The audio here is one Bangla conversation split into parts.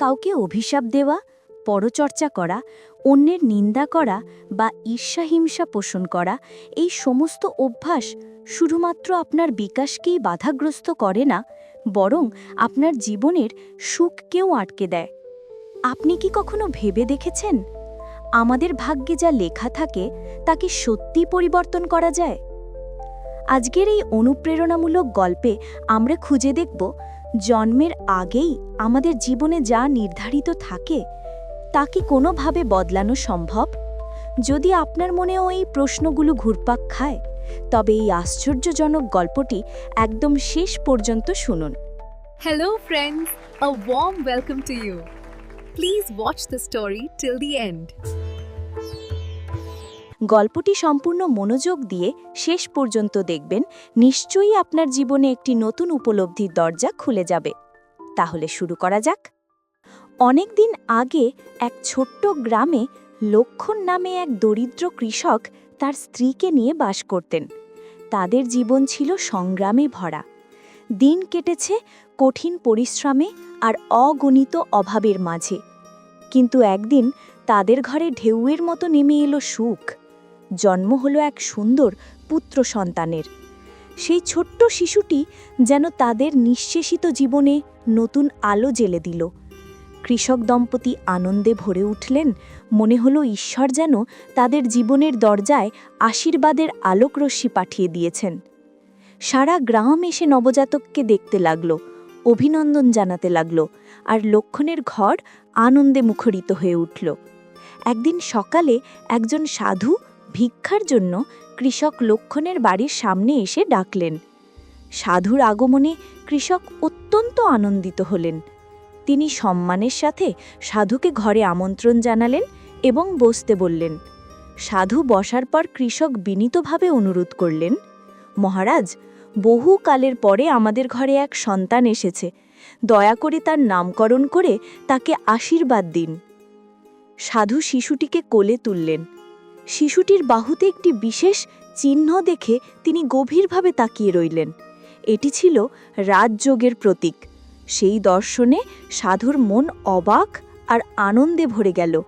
কাউকে অভিশাপ দেওয়া, পরচর্চা করা, অন্যের নিন্দা করা বা ঈর্ষাহিংসা পোষণ করা, এই সমস্ত অভ্যাস শুধুমাত্র আপনার বিকাশকেই বাধাগ্রস্ত করে না, বরং আপনার জীবনের সুখকেও আটকে দেয়। আপনি কি কখনো ভেবে দেখেছেন? আমাদের ভাগ্যে যা লেখা থাকে, তা কি সত্যি পরিবর্তন করা যায়? আজকের এই অনুপ্রেরণামূলক গল্পে আমরা খুঁজে দেখব জন্মের আগেই আমাদের জীবনে যা নির্ধারিত থাকে, তা কি কোনোভাবে বদলানো সম্ভব? যদি আপনার মনেও এই প্রশ্নগুলো ঘুরপাক খায়, তবে এই আশ্চর্যজনক গল্পটি একদম শেষ পর্যন্ত শুনুন। Hello friends A warm welcome to you please watch the story till the end. গল্পটি সম্পূর্ণ মনোযোগ দিয়ে শেষ পর্যন্ত দেখবেন, নিশ্চয়ই আপনার জীবনে একটি নতুন উপলব্ধির দরজা খুলে যাবে। তাহলে শুরু করা যাক। অনেক দিন আগে এক ছোট্ট গ্রামে লক্ষণ নামে এক দরিদ্র কৃষক তার স্ত্রীকে নিয়ে বাস করতেন। তাদের জীবন ছিল সংগ্রামে ভরা। দিন কেটেছে কঠিন পরিশ্রমে আর অগণিত অভাবের মাঝে। কিন্তু একদিন তাদের ঘরে ঢেউয়ের মতো নেমে এলো সুখ। জন্ম হলো এক সুন্দর পুত্র সন্তানের। সেই ছোট্ট শিশুটি যেন তাদের নিঃশেষিত জীবনে নতুন আলো জেলে দিল। কৃষক দম্পতি আনন্দে ভরে উঠলেন। মনে হলো ঈশ্বর যেন তাদের জীবনের দরজায় আশীর্বাদের আলোকরশ্মি পাঠিয়ে দিয়েছেন। সারা গ্রাম এসে নবজাতককে দেখতে লাগল, অভিনন্দন জানাতে লাগল আর লক্ষণের ঘর আনন্দে মুখরিত হয়ে উঠল। একদিন সকালে একজন সাধু ভিক্ষার জন্য কৃষক লক্ষণের বাড়ির সামনে এসে ডাকলেন। সাধুর আগমনে কৃষক অত্যন্ত আনন্দিত হলেন। তিনি সম্মানের সাথে সাধুকে ঘরে আমন্ত্রণ জানালেন এবং বসতে বললেন, সাধু বসার পর কৃষক বিনীতভাবে অনুরোধ করলেন, মহারাজ, বহু কালের পরে আমাদের ঘরে এক সন্তান এসেছে, দয়া করে তার নামকরণ করে তাকে আশীর্বাদ দিন সাধু শিশুটিকে কোলে তুললেন। শিশুটির বাহুতে একটি বিশেষ চিহ্ন দেখে তিনি গভীরভাবে তাকিয়ে রইলেন। এটি ছিল রাজযোগের প্রতীক। সেই দর্শনে সাধুর মন অবাক আর আনন্দে ভরে গেল।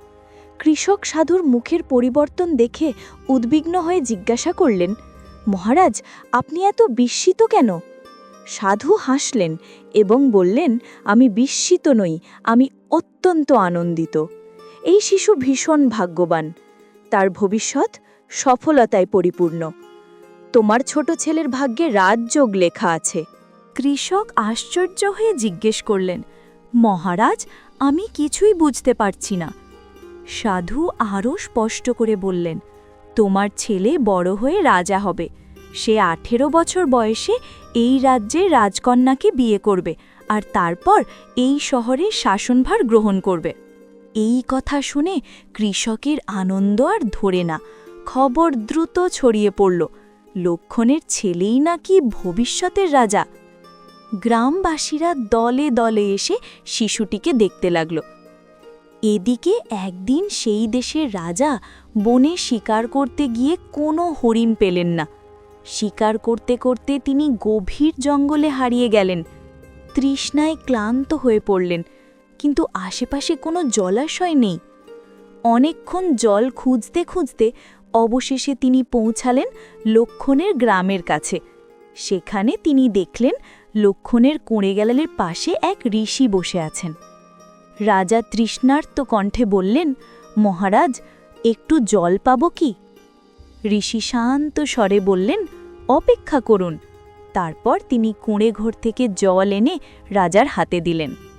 কৃষক সাধুর মুখের পরিবর্তন দেখে উদ্বিগ্ন হয়ে জিজ্ঞাসা করলেন, মহারাজ, আপনি এত বিস্মিত কেন? সাধু হাসলেন এবং বললেন, আমি বিস্মিত নই, আমি অত্যন্ত আনন্দিত। এই শিশু ভীষণ ভাগ্যবান। তার ভবিষ্যৎ সফলতায় পরিপূর্ণ। তোমার ছোট ছেলের ভাগ্যে রাজযোগ লেখা আছে। কৃষক আশ্চর্য হয়ে জিজ্ঞেস করলেন, মহারাজ, আমি কিছুই বুঝতে পারছি না। সাধু আরও স্পষ্ট করে বললেন, তোমার ছেলে বড় হয়ে রাজা হবে। সে আঠেরো বছর বয়সে এই রাজ্যের রাজকন্যাকে বিয়ে করবে আর তারপর এই শহরে শাসনভার গ্রহণ করবে। এই কথা শুনে কৃষকের আনন্দ আর ধরে না। খবর দ্রুত ছড়িয়ে পড়ল। লক্ষণের ছেলেই নাকি ভবিষ্যতের রাজা। গ্রামবাসীরা দলে দলে এসে শিশুটিকে দেখতে লাগল। এদিকে একদিন সেই দেশের রাজা বনে শিকার করতে গিয়ে কোনো হরিণ পেলেন না। শিকার করতে করতে তিনি গভীর জঙ্গলে হারিয়ে গেলেন। তৃষ্ণায় ক্লান্ত হয়ে পড়লেন। কিন্তু আশেপাশে কোনো জলাশয় নেই। অনেকক্ষণ জল খুঁজতে খুঁজতে অবশেষে তিনি পৌঁছালেন লক্ষণের গ্রামের কাছে। সেখানে তিনি দেখলেন লক্ষণের কোঁড়েগেলালের পাশে এক ঋষি বসে আছেন। রাজা তৃষ্ণার্ত কণ্ঠে বললেন, মহারাজ, একটু জল পাব কি? ঋষি শান্ত স্বরে বললেন, অপেক্ষা করুন। তারপর তিনি কুঁড়ে ঘর থেকে জল এনে রাজার হাতে দিলেন।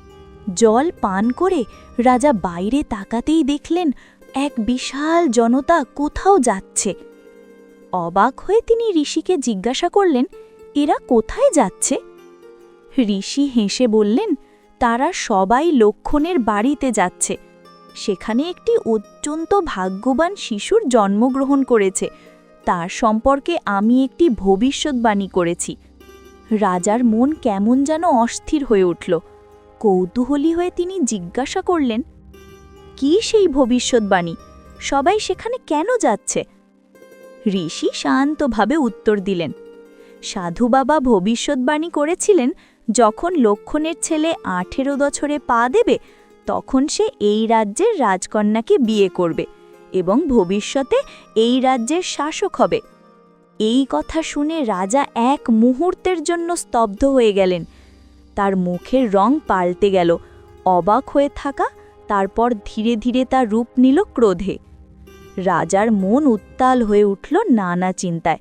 জল পান করে রাজা বাইরে তাকাতেই দেখলেন এক বিশাল জনতা কোথাও যাচ্ছে। অবাক হয়ে তিনি ঋষিকে জিজ্ঞাসা করলেন, এরা কোথায় যাচ্ছে? ঋষি হেসে বললেন, তারা সবাই লক্ষণের বাড়িতে যাচ্ছে। সেখানে একটি অত্যন্ত ভাগ্যবান শিশুর জন্মগ্রহণ করেছে। তার সম্পর্কে আমি একটি ভবিষ্যৎবাণী করেছি। রাজার মন কেমন যেন অস্থির হয়ে উঠল। কৌতূহলী হয়ে তিনি জিজ্ঞাসা করলেন, কি সেই ভবিষ্যৎবাণী? সবাই সেখানে কেন যাচ্ছে? ঋষি শান্তভাবে উত্তর দিলেন, সাধু বাবা ভবিষ্যৎবাণী করেছিলেন যখন লক্ষণের ছেলে আঠেরো বছরে পা দেবে, তখন সে এই রাজ্যের রাজকন্যাকে বিয়ে করবে এবং ভবিষ্যতে এই রাজ্যের শাসক হবে। এই কথা শুনে রাজা এক মুহূর্তের জন্য স্তব্ধ হয়ে গেলেন। তার মুখের রং পাল্টে গেল। অবাক হয়ে থাকা, তারপর ধীরে ধীরে তার রূপ নিল ক্রোধে। রাজার মন উত্তাল হয়ে উঠল নানা চিন্তায়।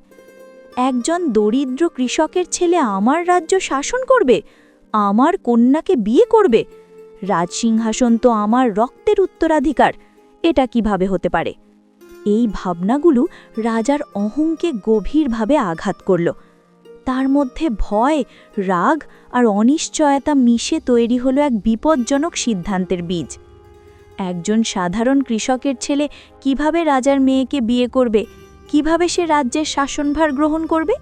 একজন দরিদ্র কৃষকের ছেলে আমার রাজ্য শাসন করবে? আমার কন্যাকে বিয়ে করবে? রাজসিংহাসন তো আমার রক্তের উত্তরাধিকার। এটা কীভাবে হতে পারে? এই ভাবনাগুলো রাজার অহংকে গভীরভাবে আঘাত করল। তার মধ্যে ভয়, রাগ আর অনিশ্চয়তা মিশে তৈরি হলো এক বিপজ্জনক সিদ্ধান্তের বীজ। একজন সাধারণ কৃষকের ছেলে কীভাবে রাজার মেয়েকে বিয়ে করবে? কীভাবে সে রাজ্যের শাসনভার গ্রহণ করবে?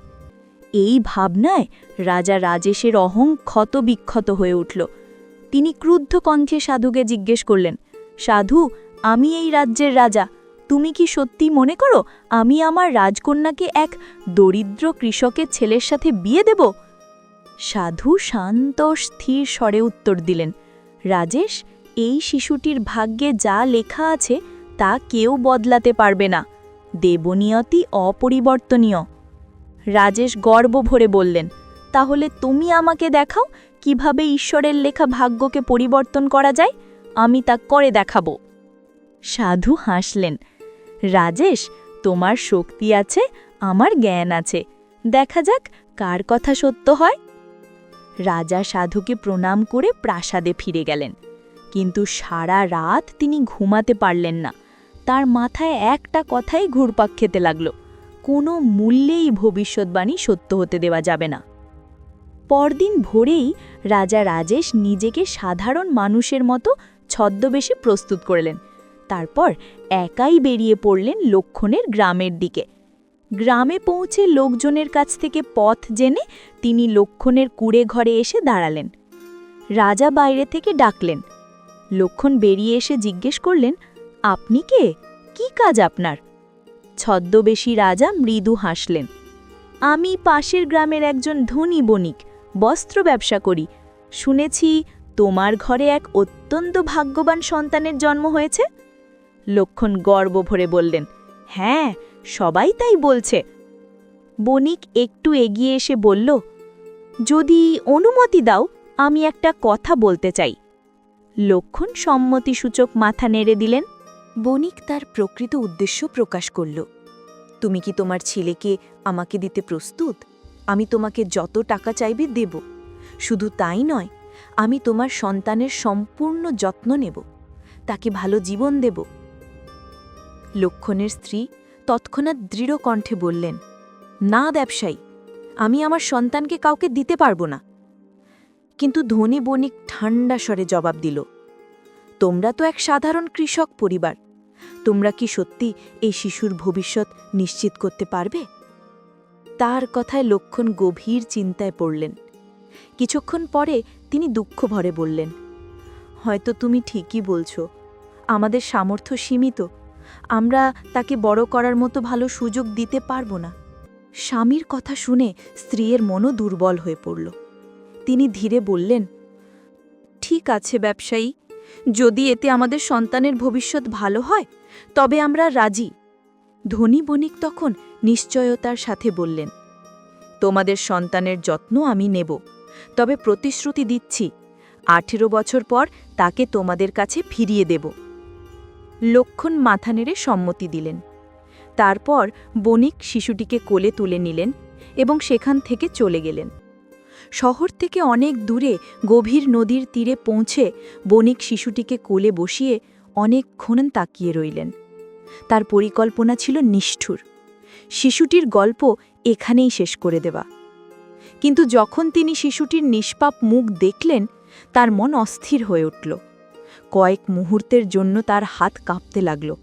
এই ভাবনায় রাজা রাজেশের অহং ক্ষত বিক্ষত হয়ে উঠল। তিনি ক্রুদ্ধ কণ্ঠে সাধুকে জিজ্ঞেস করলেন, সাধু, আমি এই রাজ্যের রাজা। তুমি কি সত্যি মনে করো আমি আমার রাজকন্যাকে এক দরিদ্র কৃষকের ছেলের সাথে বিয়ে দেব? সাধু শান্ত স্থির স্বরে উত্তর দিলেন, রাজেশ, এই শিশুটির ভাগ্যে যা লেখা আছে তা কেউ বদলাতে পারবে না। দেবনিয়তি অপরিবর্তনীয়। রাজেশ গর্ব ভরে বললেন, তাহলে তুমি আমাকে দেখাও কীভাবে ঈশ্বরের লেখা ভাগ্যকে পরিবর্তন করা যায়? আমি তা করে দেখাবো। সাধু হাসলেন রাজেশ, তোমার শক্তি আছে, আমার জ্ঞান আছে। দেখা যাক কার কথা সত্য হয়। রাজা সাধুকে প্রণাম করে প্রাসাদে ফিরে গেলেন। কিন্তু সারা রাত তিনি ঘুমাতে পারলেন না। তার মাথায় একটা কথাই ঘুরপাক খেতে লাগল। কোনো মূল্যেই ভবিষ্যৎবাণী সত্য হতে দেওয়া যাবে না। পরদিন ভোরেই রাজা রাজেশ নিজেকে সাধারণ মানুষের মতো ছদ্মবেশে প্রস্তুত করলেন। তারপর একাই বেরিয়ে পড়লেন লক্ষণের গ্রামের দিকে। গ্রামে পৌঁছে লোকজনের কাছ থেকে পথ জেনে তিনি লক্ষণের কুড়ে ঘরে এসে দাঁড়ালেন। রাজা বাইরে থেকে ডাকলেন। লক্ষণ বেরিয়ে এসে জিজ্ঞেস করলেন, আপনি কে? কি কাজ আপনার? ছদ্মবেশী রাজা মৃদু হাসলেন, আমি পাশের গ্রামের একজন ধনী বণিক, বস্ত্র ব্যবসা করি। শুনেছি তোমার ঘরে এক অত্যন্ত ভাগ্যবান সন্তানের জন্ম হয়েছে। লক্ষণ গর্ব ভরে বললেন হ্যাঁ সবাই তাই বলছে। বণিক একটু এগিয়ে এসে বলল, যদি অনুমতি দাও, আমি একটা কথা বলতে চাই। লক্ষণ সম্মতিসূচক মাথা নেড়ে দিলেন। বণিক তার প্রকৃত উদ্দেশ্য প্রকাশ করল। তুমি কি তোমার ছেলেকে আমাকে দিতে প্রস্তুত? আমি তোমাকে যত টাকা চাইবে দেব। শুধু তাই নয়, আমি তোমার সন্তানের সম্পূর্ণ যত্ন নেব। তাকে ভালো জীবন দেব। লক্ষণের স্ত্রী তৎক্ষণাৎ দৃঢ় কণ্ঠে বললেন, না ব্যবসায়ী, আমি আমার সন্তানকে কাউকে দিতে পারব না। কিন্তু ধনী বণিক ঠান্ডা স্বরে জবাব দিল, তোমরা তো এক সাধারণ কৃষক পরিবার, তোমরা কি সত্যি এই শিশুর ভবিষ্যৎ নিশ্চিত করতে পারবে? তার কথায় লক্ষণ গভীর চিন্তায় পড়লেন। কিছুক্ষণ পরে তিনি দুঃখ ভরে বললেন, হয়তো তুমি ঠিকই বলছো, আমাদের সামর্থ্য সীমিত আমরা তাকে বড় করার মতো ভালো সুযোগ দিতে পারব না। স্বামীর কথা শুনে স্ত্রীর মনও দুর্বল হয়ে পড়ল। তিনি ধীরে বললেন, ঠিক আছে ব্যবসায়ী, যদি এতে আমাদের সন্তানের ভবিষ্যৎ ভালো হয়, তবে আমরা রাজি। ধনী বণিক তখন নিশ্চয়তার সাথে বললেন, তোমাদের সন্তানের যত্ন আমি নেব, তবে প্রতিশ্রুতি দিচ্ছি, আঠেরো বছর পর তাকে তোমাদের কাছে ফিরিয়ে দেব। লক্ষণ মাথা নেড়ে সম্মতি দিলেন। তারপর বণিক শিশুটিকে কোলে তুলে নিলেন এবং সেখান থেকে চলে গেলেন। শহর থেকে অনেক দূরে গভীর নদীর তীরে পৌঁছে বণিক শিশুটিকে কোলে বসিয়ে অনেকক্ষণ তাকিয়ে রইলেন। তার পরিকল্পনা ছিল নিষ্ঠুর। শিশুটির গল্প এখানেই শেষ করে দেওয়া। কিন্তু যখন তিনি শিশুটির নিষ্পাপ মুখ দেখলেন, তার মন অস্থির হয়ে উঠল। কয়েক মুহূর্তের জন্য তার হাত কাঁপতে লাগল।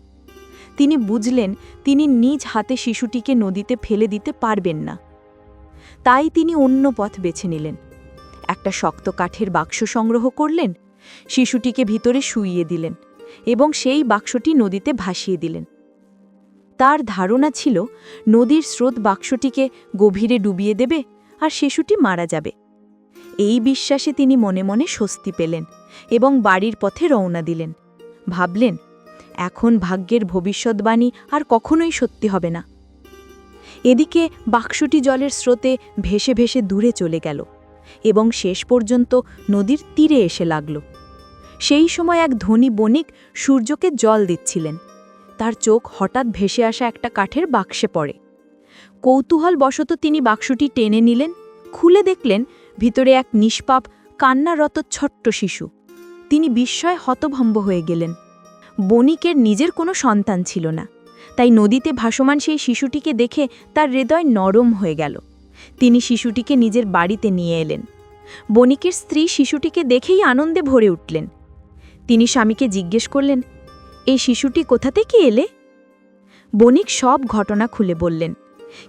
তিনি বুঝলেন, তিনি নিজ হাতে শিশুটিকে নদীতে ফেলে দিতে পারবেন না। তাই তিনি অন্য পথ বেছে নিলেন। একটা শক্ত কাঠের বাক্স সংগ্রহ করলেন, শিশুটিকে ভিতরে শুইয়ে দিলেন এবং সেই বাক্সটি নদীতে ভাসিয়ে দিলেন। তার ধারণা ছিল, নদীর স্রোত বাক্সটিকে গভীরে ডুবিয়ে দেবে আর শিশুটি মারা যাবে। এই বিশ্বাসে তিনি মনে মনে স্বস্তি পেলেন। এবং বাড়ির পথে রওনা দিলেন। ভাবলেন, এখন ভাগ্যের ভবিষ্যৎবাণী আর কখনোই সত্যি হবে না। এদিকে বাক্সটি জলের স্রোতে ভেসে ভেসে দূরে চলে গেল এবং শেষ পর্যন্ত নদীর তীরে এসে লাগল। সেই সময় এক ধনী বণিক সূর্যকে জল দিচ্ছিলেন। তার চোখ হঠাৎ ভেসে আসা একটা কাঠের বাক্সে পড়ে। কৌতূহল বশত তিনি বাক্সটি টেনে নিলেন, খুলে দেখলেন, ভিতরে এক নিষ্পাপ, কান্নারত ছোট্ট শিশু। তিনি বিস্ময়ে হতভম্ব হয়ে গেলেন। বণিকের নিজের কোনো সন্তান ছিল না। তাই নদীতে ভাসমান সেই শিশুটিকে দেখে তার হৃদয় নরম হয়ে গেল। তিনি শিশুটিকে নিজের বাড়িতে নিয়ে এলেন। বণিকের স্ত্রী শিশুটিকে দেখেই আনন্দে ভরে উঠলেন। তিনি স্বামীকে জিজ্ঞেস করলেন, এই শিশুটি কোথা থেকে এলে? বণিক সব ঘটনা খুলে বললেন,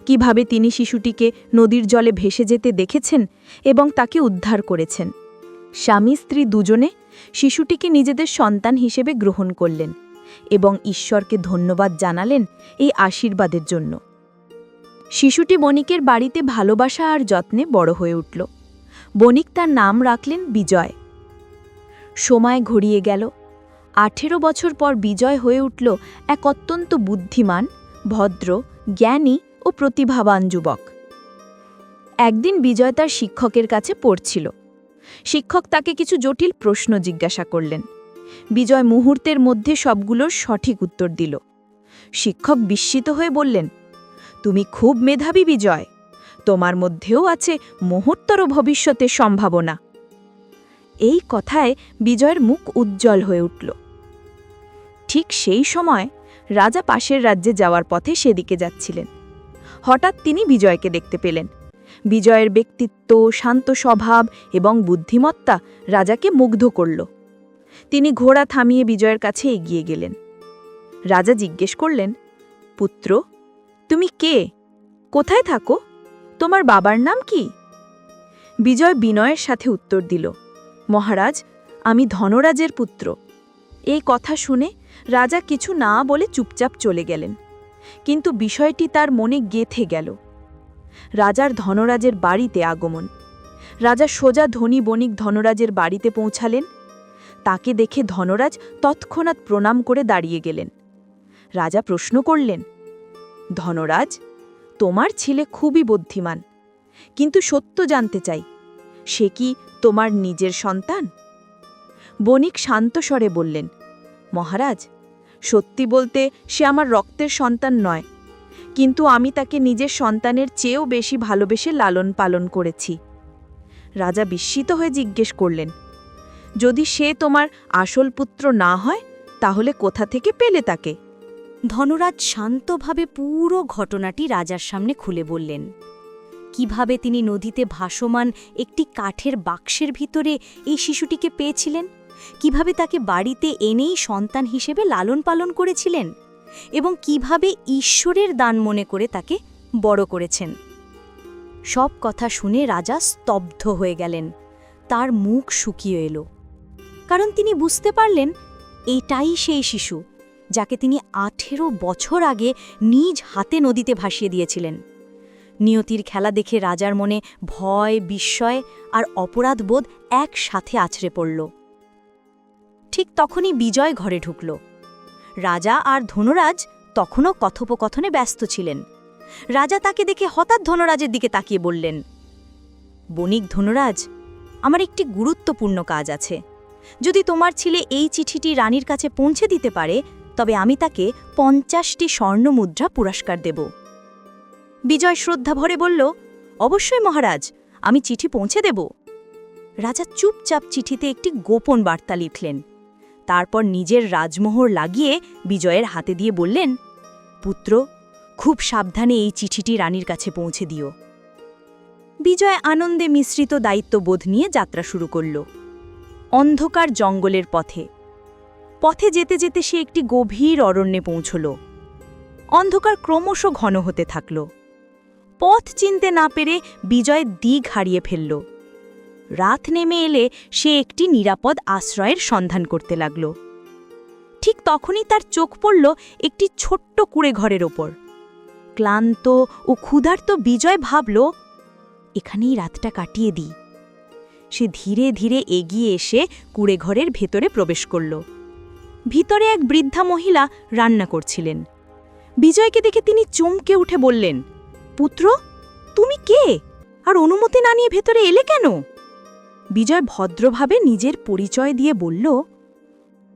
কীভাবে তিনি শিশুটিকে নদীর জলে ভেসে যেতে দেখেছেন এবং তাকে উদ্ধার করেছেন? স্বামী স্ত্রী দুজনে শিশুটিকে নিজেদের সন্তান হিসেবে গ্রহণ করলেন এবং ঈশ্বরকে ধন্যবাদ জানালেন এই আশীর্বাদের জন্য। শিশুটি বণিকের বাড়িতে ভালোবাসা আর যত্নে বড় হয়ে উঠল। বণিক তার নাম রাখলেন বিজয়। সময় ঘড়িয়ে গেল। আঠেরো বছর পর বিজয় হয়ে উঠল এক অত্যন্ত বুদ্ধিমান, ভদ্র, জ্ঞানী ও প্রতিভাবান যুবক। একদিন বিজয় তার শিক্ষকের কাছে পড়ছিল। শিক্ষক তাকে কিছু জটিল প্রশ্ন জিজ্ঞাসা করলেন। বিজয় মুহূর্তের মধ্যে সবগুলোর সঠিক উত্তর দিল। শিক্ষক বিস্মিত হয়ে বললেন, তুমি খুব মেধাবী বিজয়। তোমার মধ্যেও আছে মুহূর্তর ভবিষ্যতের সম্ভাবনা এই কথায় বিজয়ের মুখ উজ্জ্বল হয়ে উঠল। ঠিক সেই সময় রাজা পাশের রাজ্যে যাওয়ার পথে সেদিকে যাচ্ছিলেন। হঠাৎ তিনি বিজয়কে দেখতে পেলেন। বিজয়ের ব্যক্তিত্ব, শান্ত স্বভাব এবং বুদ্ধিমত্তা রাজাকে মুগ্ধ করল। তিনি ঘোড়া থামিয়ে বিজয়ের কাছে এগিয়ে গেলেন। রাজা জিজ্ঞেস করলেন, পুত্র, তুমি কে? কোথায় থাকো? তোমার বাবার নাম কি? বিজয় বিনয়ের সাথে উত্তর দিল, মহারাজ, আমি ধনরাজের পুত্র। এই কথা শুনে রাজা কিছু না বলে চুপচাপ চলে গেলেন। কিন্তু বিষয়টি তার মনে গেথে গেল। রাজার ধনরাজের বাড়িতে আগমন। রাজা সোজা ধনী বণিক ধনরাজের বাড়িতে পৌঁছালেন। তাকে দেখে ধনরাজ তৎক্ষণাৎ প্রণাম করে দাঁড়িয়ে গেলেন। রাজা প্রশ্ন করলেন, ধনরাজ, তোমার ছেলে খুবই বুদ্ধিমান। কিন্তু সত্য জানতে চাই, সে কি তোমার নিজের সন্তান? বণিক শান্ত স্বরে বললেন, মহারাজ, সত্যি বলতে সে আমার রক্তের সন্তান নয়। কিন্তু আমি তাকে নিজের সন্তানের চেয়েও বেশি ভালোবেসে লালন পালন করেছি। রাজা বিস্মিত হয়ে জিজ্ঞেস করলেন, যদি সে তোমার আসল পুত্র না হয়, তাহলে কোথা থেকে পেলে তাকে? ধনরাজ শান্তভাবে পুরো ঘটনাটি রাজার সামনে খুলে বললেন, কীভাবে তিনি নদীতে ভাসমান একটি কাঠের বাক্সের ভিতরে এই শিশুটিকে পেয়েছিলেন? কীভাবে তাকে বাড়িতে এনেই সন্তান হিসেবে লালন পালন করেছিলেন? এবং কীভাবে ঈশ্বরের দান মনে করে তাকে বড় করেছেন। সব কথা শুনে রাজা স্তব্ধ হয়ে গেলেন। তার মুখ শুকিয়ে এলো। কারণ তিনি বুঝতে পারলেন, এটাই সেই শিশু, যাকে তিনি আঠেরো বছর আগে নিজ হাতে নদীতে ভাসিয়ে দিয়েছিলেন। নিয়তির খেলা দেখে রাজার মনে ভয়, বিস্ময় আর অপরাধবোধ একসাথে আছড়ে পড়ল। ঠিক তখনই বিজয় ঘরে ঢুকল। রাজা আর ধনুরাজ তখনও কথোপকথনে ব্যস্ত ছিলেন। রাজা তাকে দেখে হঠাৎ ধনরাজের দিকে তাকিয়ে বললেন, বণিক ধনুরাজ, আমার একটি গুরুত্বপূর্ণ কাজ আছে। যদি তোমার ছেলে এই চিঠিটি রানীর কাছে পৌঁছে দিতে পারে, তবে আমি তাকে পঞ্চাশটি স্বর্ণমুদ্রা পুরস্কার দেব বিজয় শ্রদ্ধা ভরে বলল, অবশ্যই মহারাজ, আমি চিঠি পৌঁছে দেব রাজা চুপচাপ চিঠিতে একটি গোপন বার্তা লিখলেন। তারপর নিজের রাজমোহর লাগিয়ে বিজয়ের হাতে দিয়ে বললেন, পুত্র, খুব সাবধানে এই চিঠিটি রানীর কাছে পৌঁছে দিও বিজয় আনন্দে মিশ্রিত দায়িত্ববোধ নিয়ে যাত্রা শুরু করল। অন্ধকার জঙ্গলের পথে। পথে যেতে যেতে সে একটি গভীর অরণ্যে পৌঁছল। অন্ধকার ক্রমশ ঘন হতে থাকল। পথ চিনতে না পেরে বিজয় দিক হারিয়ে ফেলল। রাত নেমে এলে সে একটি নিরাপদ আশ্রয়ের সন্ধান করতে লাগল। ঠিক তখনই তার চোখ পড়ল একটি ছোট্ট কুড়ে ঘরের ওপর। ক্লান্ত ও ক্ষুধার্ত বিজয় ভাবল, এখানেই রাতটা কাটিয়ে দিই। সে ধীরে ধীরে এগিয়ে এসে কুড়েঘরের ভেতরে প্রবেশ করল। ভিতরে এক বৃদ্ধা মহিলা রান্না করছিলেন। বিজয়কে দেখে তিনি চমকে উঠে বললেন, পুত্র, তুমি কে? আর অনুমতি না নিয়ে ভেতরে এলে কেন? বিজয় ভদ্রভাবে নিজের পরিচয় দিয়ে বলল,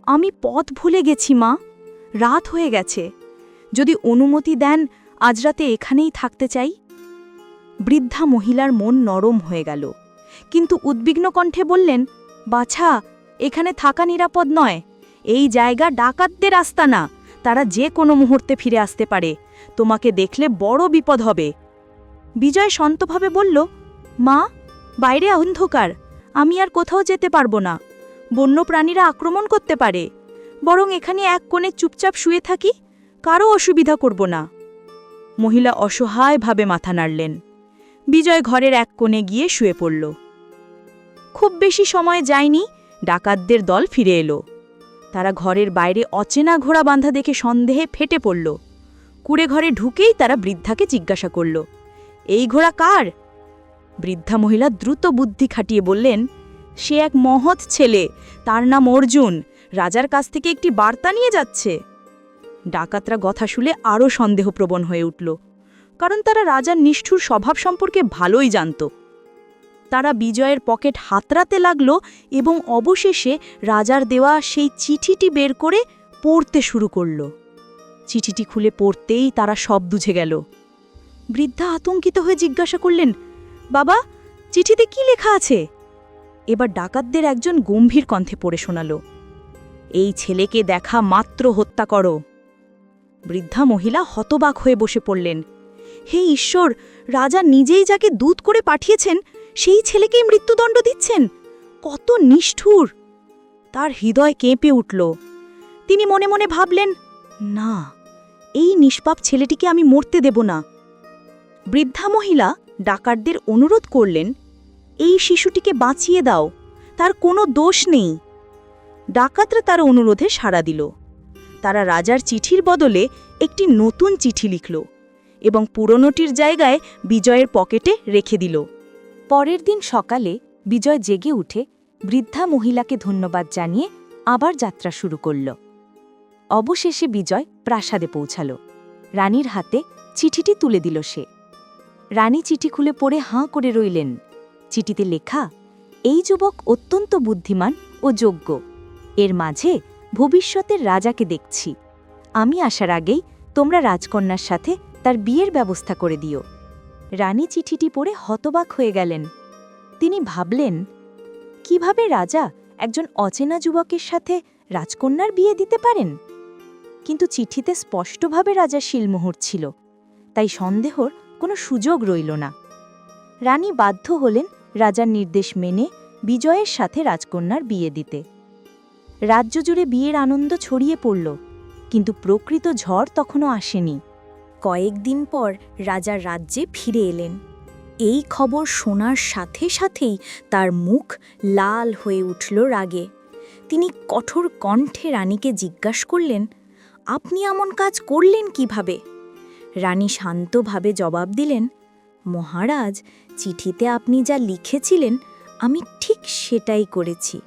আমি পথ ভুলে গেছি, মা। রাত হয়ে গেছে। যদি অনুমতি দেন, আজ রাতে এখানেই থাকতে চাই। বৃদ্ধা মহিলার মন নরম হয়ে গেল। কিন্তু উদ্বিগ্ন কণ্ঠে বললেন, বাছা, এখানে থাকা নিরাপদ নয়। এই জায়গা ডাকাতদের আস্তানা তারা যে কোনো মুহূর্তে ফিরে আসতে পারে। তোমাকে দেখলে বড় বিপদ হবে। বিজয় শান্তভাবে বলল, মা, বাইরে অন্ধকার। আমি আর কোথাও যেতে পারব না। বন্য প্রাণীরা আক্রমণ করতে পারে। বরং এখানে এক কোণে চুপচাপ শুয়ে থাকি, কারও অসুবিধা করব না। মহিলা অসহায়ভাবে মাথা নাড়লেন। বিজয় ঘরের এক কোণে গিয়ে শুয়ে পড়ল। খুব বেশি সময় যায়নি, ডাকাতদের দল ফিরে এলো। তারা ঘরের বাইরে অচেনা ঘোড়া বাঁধা দেখে সন্দেহে ফেটে পড়ল। কুড়ে ঘরে ঢুকেই তারা বৃদ্ধাকে জিজ্ঞাসা করল, এই ঘোড়া কার? বৃদ্ধা মহিলা দ্রুত বুদ্ধি খাটিয়ে বললেন, সে এক মহৎ ছেলে, তার নাম অর্জুন। রাজার কাছ থেকে একটি বার্তা নিয়ে যাচ্ছে। ডাকাতরা কথা শুনে আরও সন্দেহপ্রবণ হয়ে উঠল, কারণ তারা রাজার নিষ্ঠুর স্বভাব সম্পর্কে ভালোই জানত। তারা বিজয়ের পকেট হাতড়াতে লাগল এবং অবশেষে রাজার দেওয়া সেই চিঠিটি বের করে পড়তে শুরু করল। চিঠিটি খুলে পড়তেই তারা সব বুঝে গেল। বৃদ্ধা আতঙ্কিত হয়ে জিজ্ঞাসা করলেন বাবা, চিঠিতে কি লেখা আছে? এবার ডাকাতদের একজন গম্ভীর কণ্ঠে পড়ে শোনাল। এই ছেলেকে দেখা মাত্র হত্যা করো। বৃদ্ধা মহিলা হতবাক হয়ে বসে পড়লেন। হে ঈশ্বর, রাজা নিজেই যাকে দূত করে পাঠিয়েছেন, সেই ছেলেকেই মৃত্যুদণ্ড দিচ্ছেন? কত নিষ্ঠুর! তার হৃদয় কেঁপে উঠল। তিনি মনে মনে ভাবলেন, না, এই নিষ্পাপ ছেলেটিকে আমি মরতে দেব না। বৃদ্ধা মহিলা ডাকাতদের অনুরোধ করলেন, এই শিশুটিকে বাঁচিয়ে দাও, তার কোনো দোষ নেই। ডাকাতরা তার অনুরোধে সাড়া দিল। তারা রাজার চিঠির বদলে একটি নতুন চিঠি লিখল এবং পুরনোটির জায়গায় বিজয়ের পকেটে রেখে দিল। পরের দিন সকালে বিজয় জেগে উঠে বৃদ্ধা মহিলাকে ধন্যবাদ জানিয়ে আবার যাত্রা শুরু করল। অবশেষে বিজয় প্রাসাদে পৌঁছাল। রানীর হাতে চিঠিটি তুলে দিল সে। রানী চিঠি খুলে পড়ে হাঁ করে রইলেন। চিঠিতে লেখা, এই যুবক অত্যন্ত বুদ্ধিমান ও যোগ্য। এর মাঝে ভবিষ্যতের রাজাকে দেখছি। আমি আসার আগেই তোমরা রাজকন্যার সাথে তার বিয়ের ব্যবস্থা করে দিও রানী চিঠিটি পড়ে হতবাক হয়ে গেলেন। তিনি ভাবলেন, কীভাবে রাজা একজন অচেনা যুবকের সাথে রাজকন্যার বিয়ে দিতে পারেন? কিন্তু চিঠিতে স্পষ্টভাবে রাজা শিলমোহর ছিল, তাই সন্দেহর কোনো সুযোগ রইল না। রানী বাধ্য হলেন রাজার নির্দেশ মেনে বিজয়ের সাথে রাজকন্যার বিয়ে দিতে। রাজ্য জুড়ে বিয়ের আনন্দ ছড়িয়ে পড়ল, কিন্তু প্রকৃত ঝড় তখনও আসেনি। কয়েকদিন পর রাজার রাজ্যে ফিরে এলেন। এই খবর শোনার সাথে সাথেই তার মুখ লাল হয়ে উঠল রাগে। তিনি কঠোর কণ্ঠে রানীকে জিজ্ঞাসা করলেন, আপনি এমন কাজ করলেন কীভাবে? রানী শান্তভাবে জবাব দিলেন, মহারাজ, চিঠিতে আপনি যা লিখেছিলেন, আমি ঠিক সেটাই করেছি।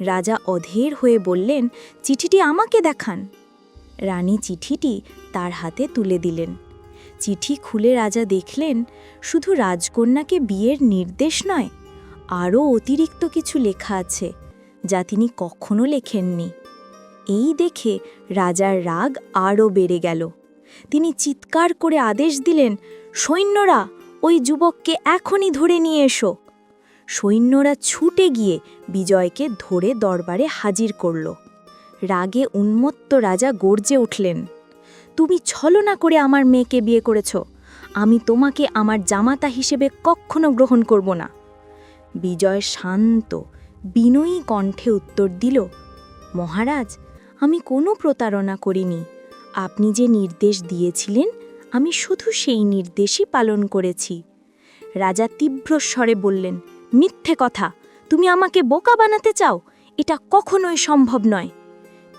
রাজা অধীর হয়ে বললেন, চিঠিটি আমাকে দেখান। রানী চিঠিটি তার হাতে তুলে দিলেন। চিঠি খুলে রাজা দেখলেন, শুধু রাজকন্যাকে বিয়ের নির্দেশ নয়, আরও অতিরিক্ত কিছু লেখা আছে, যা তিনি কখনো লেখেননি। এই দেখে রাজার রাগ আরও বেড়ে গেল। তিনি চিৎকার করে আদেশ দিলেন, সৈন্যরা, ওই যুবককে এখনই ধরে নিয়ে এসো। সৈন্যরা ছুটে গিয়ে বিজয়কে ধরে দরবারে হাজির করল। রাগে উন্মত্ত রাজা গর্জে উঠলেন, তুমি ছলনা করে আমার মেয়েকে বিয়ে করেছ। আমি তোমাকে আমার জামাতা হিসেবে কখনো গ্রহণ করব না। বিজয় শান্ত, বিনয়ী কণ্ঠে উত্তর দিল, মহারাজ, আমি কোনো প্রতারণা করিনি। আপনি যে নির্দেশ দিয়েছিলেন, আমি শুধু সেই নির্দেশই পালন করেছি। রাজা তীব্র স্বরে বললেন, মিথ্যে কথা, তুমি আমাকে বোকা বানাতে চাও? এটা কখনোই সম্ভব নয়।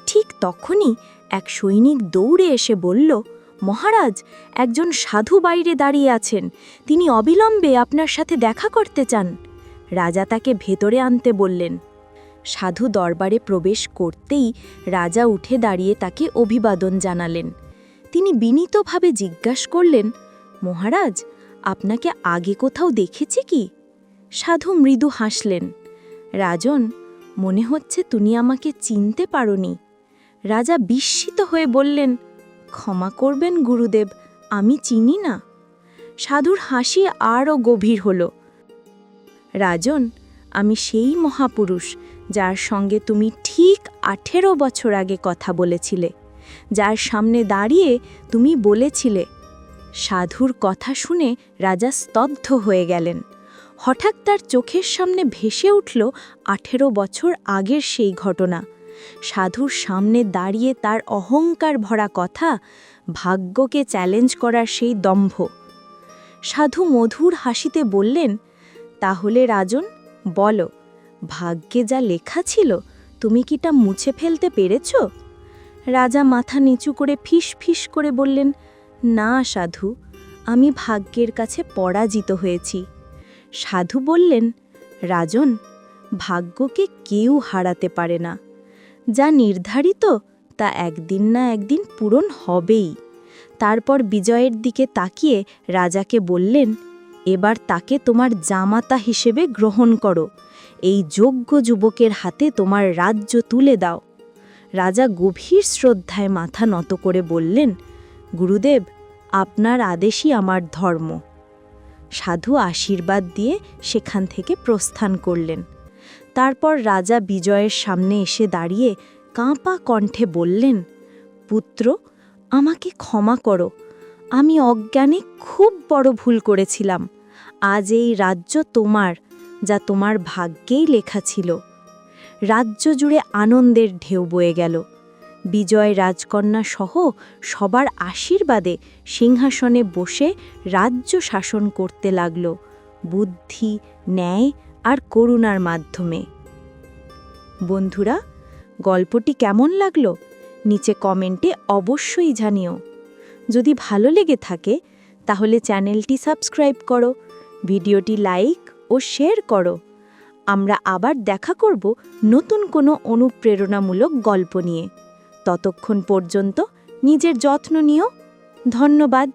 ঠিক তখনই এক সৈনিক দৌড়ে এসে বলল, মহারাজ, একজন সাধু বাইরে দাঁড়িয়ে আছেন। তিনি অবিলম্বে আপনার সাথে দেখা করতে চান। রাজা তাকে ভেতরে আনতে বললেন সাধু দরবারে প্রবেশ করতেই রাজা উঠে দাঁড়িয়ে তাকে অভিবাদন জানালেন। তিনি বিনীতভাবে জিজ্ঞাসা করলেন, মহারাজ, আপনাকে আগে কোথাও দেখেছি কি? সাধু মৃদু হাসলেন, রাজন, মনে হচ্ছে তুমি আমাকে চিনতে পারোনি। রাজা বিস্মিত হয়ে বললেন, ক্ষমা করবেন গুরুদেব, আমি চিনি না। সাধুর হাসি আরও গভীর হল, রাজন, আমি সেই মহাপুরুষ যার সঙ্গে তুমি ঠিক আঠেরো বছর আগে কথা বলেছিলে, যার সামনে দাঁড়িয়ে তুমি বলেছিলে, সাধুর কথা শুনে রাজা স্তব্ধ হয়ে গেলেন। হঠাৎ তার চোখের সামনে ভেসে উঠল আঠেরো বছর আগের সেই ঘটনা। সাধুর সামনে দাঁড়িয়ে তার অহংকার ভরা কথা ভাগ্যকে চ্যালেঞ্জ করার সেই দম্ভ। সাধু মধুর হাসিতে বললেন, তাহলে রাজন, বলো ভাগ্যে যা লেখা ছিল, তুমি কি তা মুছে ফেলতে পেরেছ? রাজা মাথা নিচু করে ফিস ফিস করে বললেন, না সাধু, আমি ভাগ্যের কাছে পরাজিত হয়েছি। সাধু বললেন, রাজন, ভাগ্যকে কেউ হারাতে পারে না। যা নির্ধারিত, তা একদিন না একদিন পূরণ হবেই। তারপর বিজয়ের দিকে তাকিয়ে রাজাকে বললেন, এবার তাকে তোমার জামাতা হিসেবে গ্রহণ করো। এই যোগ্য যুবকের হাতে তোমার রাজ্য তুলে দাও। রাজা গভীর শ্রদ্ধায় মাথা নত করে বললেন, গুরুদেব, আপনার আদেশই আমার ধর্ম। সাধু আশীর্বাদ দিয়ে সেখান থেকে প্রস্থান করলেন। তারপর রাজা বিজয়ের সামনে এসে দাঁড়িয়ে কাঁপা কণ্ঠে বললেন, পুত্র, আমাকে ক্ষমা করো। আমি অজ্ঞানে খুব বড় ভুল করেছিলাম। আজ এই রাজ্য তোমার যা তোমার ভাগ্যেই লেখা ছিল। রাজ্য জুড়ে আনন্দের ঢেউ বয়ে গেল। বিজয় রাজকন্যা সহ সবার আশীর্বাদে সিংহাসনে বসে রাজ্য শাসন করতে লাগল, বুদ্ধি, ন্যায় আর করুণার মাধ্যমে। বন্ধুরা, গল্পটি কেমন লাগল? নিচে কমেন্টে অবশ্যই জানিও। যদি ভালো লেগে থাকে, তাহলে চ্যানেলটি সাবস্ক্রাইব করো, ভিডিওটি লাইক ও শেয়ার করো। আমরা আবার দেখা করব নতুন কোনো অনুপ্রেরণামূলক গল্প নিয়ে। ততক্ষণ পর্যন্ত নিজের যত্ন নিও। ধন্যবাদ।